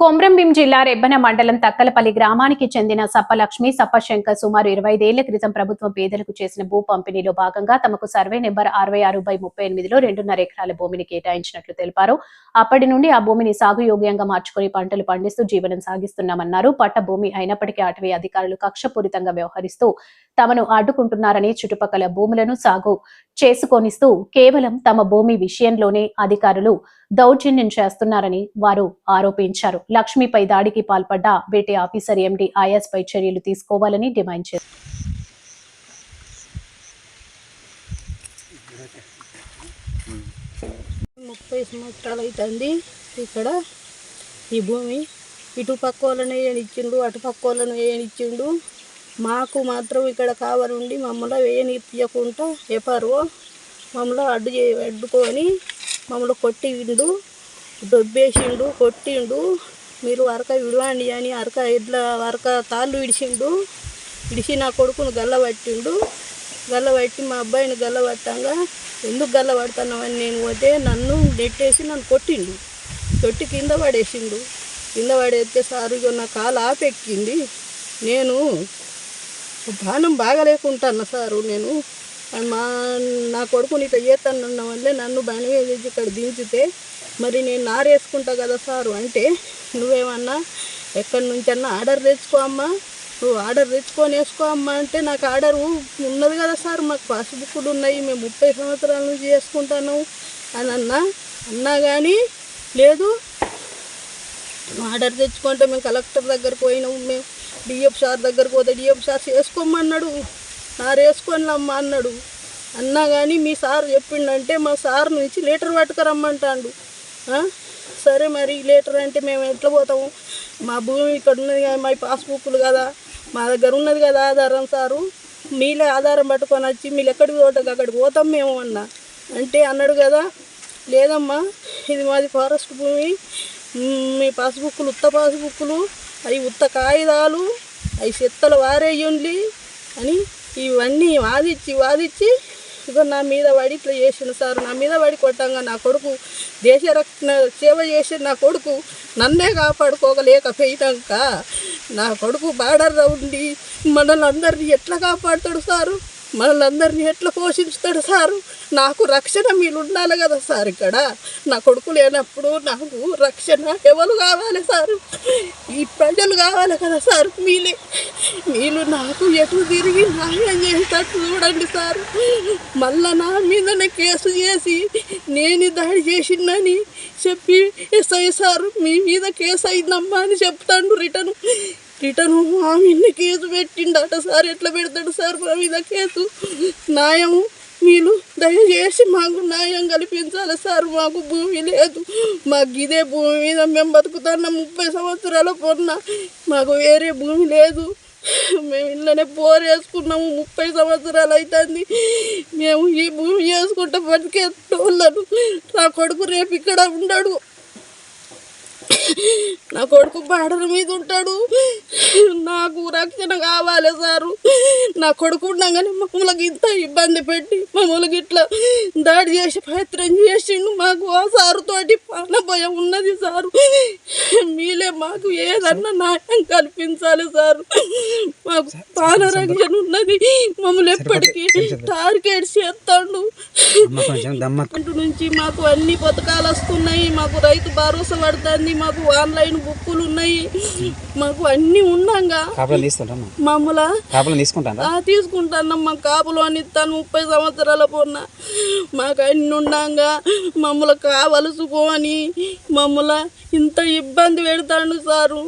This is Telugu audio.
కొమ్రంభీం జిల్లా రెబ్బన మండలం తక్కలపల్లి గ్రామానికి చెందిన సప్పలక్ష్మి సప్పశంకర్ సుమారు ఇరవై ఐదేళ్ళ క్రితం ప్రభుత్వం పేదలకు చేసిన భూ పంపిణీలో భాగంగా తమకు సర్వే నెంబర్ అరవై ఆరు బై ముప్పై ఎనిమిదిలో రెండున్నర ఎకరాల భూమిని కేటాయించినట్లు తెలిపారు. అప్పటి నుండి ఆ భూమిని సాగు యోగ్యంగా మార్చుకుని పంటలు పండిస్తూ జీవనం సాగిస్తున్నామన్నారు. పట్ట భూమి అయినప్పటికీ అటవీ అధికారులు కక్షపూరితంగా వ్యవహరిస్తూ తమను అడ్డుకుంటున్నారని చుట్టుపక్కల భూములను సాగు చేసుకొనిస్తూ కేవలం తమ భూమి విషయంలోనే అధికారులు దౌర్జన్యం చేస్తున్నారని వారు ఆరోపించారు. లక్ష్మిపై దాడికి పాల్పడ్డ బేటీ ఆఫీసర్ ఎండి ఆయాస్ పై చర్యలు తీసుకోవాలని డిమాండ్ చేశారు. ముప్పై సంవత్సరాలు అవుతుంది ఇక్కడ ఈ భూమి. ఇటు పక్క వాళ్ళని ఏనిచ్చిండు అటు పక్క వాళ్ళని ఏనిచ్చిండు మాకు మాత్రం ఇక్కడ కావాలండి మమ్మల్ని వేయనిపించకుండా ఎపారో మమ్మల్ని అడ్డు చే అడ్డుకొని మమ్మల్ని కొట్టిండు దొబ్బేసిండు కొట్టిండు. మీరు అరక విడవండి అని అరక ఎడ్ల అరక తాళ్ళు విడిచిండు విడిచి నా కొడుకును గల్లబట్టిండు. గల్లబట్టి మా అబ్బాయిని గల్లబట్టంగా ఎందుకు గల్లబడుతున్నామని నేను పోతే నన్ను నెట్టేసి నన్ను కొట్టిండు. కొట్టి కింద పడేసిండు. కింద పడేస్తే సారు నా కాలు ఆపెక్కింది. నేను బాణం బాగలేకుంటాను సారు నేను? మా నా కొడుకుని ఇట్లా చేస్తానన్న వల్లే నన్ను బాణం వేసి ఇక్కడ దించితే మరి నేను నారేసుకుంటా కదా సారు? అంటే నువ్వేమన్నా ఎక్కడి నుంచన్నా ఆర్డర్ తెచ్చుకో అమ్మా. నువ్వు ఆర్డర్ తెచ్చుకొని వేసుకో అమ్మా అంటే నాకు ఆర్డర్ ఉన్నది కదా సార్. మాకు పాస్బుక్లు ఉన్నాయి. మేము ముప్పై సంవత్సరాల నుంచి చేసుకుంటాను అని అన్నా అన్నా కానీ లేదు. ఆర్డర్ తెచ్చుకుంటే మేము కలెక్టర్ దగ్గర పోయినాము మేము. డిఎఫ్ సార్ దగ్గరకు పోతే డిఎఫ్ సార్ చేసుకోమన్నాడు. నారు వేసుకొని అన్నాడు. అన్నా కానీ మీ సార్ చెప్పిండంటే మా సార్ నుంచి లీటర్ పట్టుకురమ్మంటాడు సరే మరి లీటర్ అంటే మేము ఎట్లా పోతాము? మా భూమి ఇక్కడ ఉన్నది కదా మా పాస్బుక్లు కదా మా దగ్గర ఉన్నది కదా ఆధారం సారు. మీలే ఆధారం పట్టుకొని వచ్చి మీరు ఎక్కడికి పోతాం అక్కడికి పోతాం మేము అన్న. అంటే అన్నాడు కదా లేదమ్మా ఇది మాది ఫారెస్ట్ భూమి మీ పాస్బుక్లు ఉత్త పాస్బుక్లు అవి ఉత్త కాగితాలు అవి చెత్తలు వారేయండి అని ఇవన్నీ వాదిచ్చి వాదిచ్చి ఇక నా మీద పడి ఇట్లా చేసిండు సార్. నా మీద పడి కొట్టంగా నా కొడుకు దేశ రక్షణ సేవ చేసి నా కొడుకు. నన్నే కాపాడుకోగలేకపోయినాక నా కొడుకు బార్డర్లో ఉండి మనల్ని అందరినీ ఎట్లా కాపాడుతాడు సారు? మనల్ని అందరినీ ఎట్లా పోషించుతాడు సారు? నాకు రక్షణ మీరు ఉండాలి కదా సార్ ఇక్కడ. నా కొడుకు లేనప్పుడు నాకు రక్షణ ఎవరు కావాలి సారు? ఈ ప్రజలు కావాలి కదా సార్? మీలే. మీరు నాకు ఎటు తిరిగి న్యాయం చేసేటట్టు చూడండి సార్. మళ్ళా నా మీదనే కేసు చేసి నేను దాడి చేసిందని చెప్పి ఎస్ఐ సారు మీ మీద కేసు అయిందమ్మా అని చెప్తాను రిటర్న్ రిటర్న్ మా మీద కేసు పెట్టిండట సార్. ఎట్లా పెడతాడు సార్ మా మీద కేసు? న్యాయము మీరు దయచేసి మాకు న్యాయం కల్పించాలి సార్ మాకు భూమి లేదు. మాకు ఇదే భూమి మీద మేము బతుకుతున్న ముప్పై సంవత్సరాల పొన్న మాకు వేరే భూమి లేదు. మేము ఇళ్ళనే బోర్ వేసుకున్నాము ముప్పై సంవత్సరాలు అవుతుంది మేము ఈ భూమి చేసుకుంటే బతికేటోళ్ళను. నా కొడుకు రేపు ఇక్కడ ఉండడు. నా కొడుకు బాడల మీద ఉంటాడు. నాకు రక్షణ కావాలి సారు. నా కొడుకు ఉండగానే మమ్మల్ని ఇంత ఇబ్బంది పెట్టి మమ్మల్ని ఇట్లా దాడి చేసి ప్రయత్నం చేసిండు. మాకు ఆ సారుతోటి ప్రాణభయం ఉన్నది సారు. మీలే మాకు ఏదన్నా న్యాయం కల్పించాలి సారు. మాకు ప్రాణ రక్షణ ఉన్నది. మమ్మల్ని ఎప్పటికీ టార్గెట్ చేస్తాడు. గవర్నమెంట్ నుంచి మాకు అన్ని పథకాలు వస్తున్నాయి మాకు రైతు భరోసా పడుతుంది మాకు ఆన్లైన్ బుక్కులు ఉన్నాయి మాకు అన్ని ఉన్నాగా కాపులను తీసుకుంటాను మమ్మల కాపులను తీసుకుంటాను ఆ తీసుకుంటాను మా కాపులు అని ఇస్తాను ముప్పై సంవత్సరాల పొన్న మాకు అన్ని ఉండంగా మమ్మల్ని కావలసుకోని మమ్మల్ని ఇంత ఇబ్బంది పెడతాడు సారు.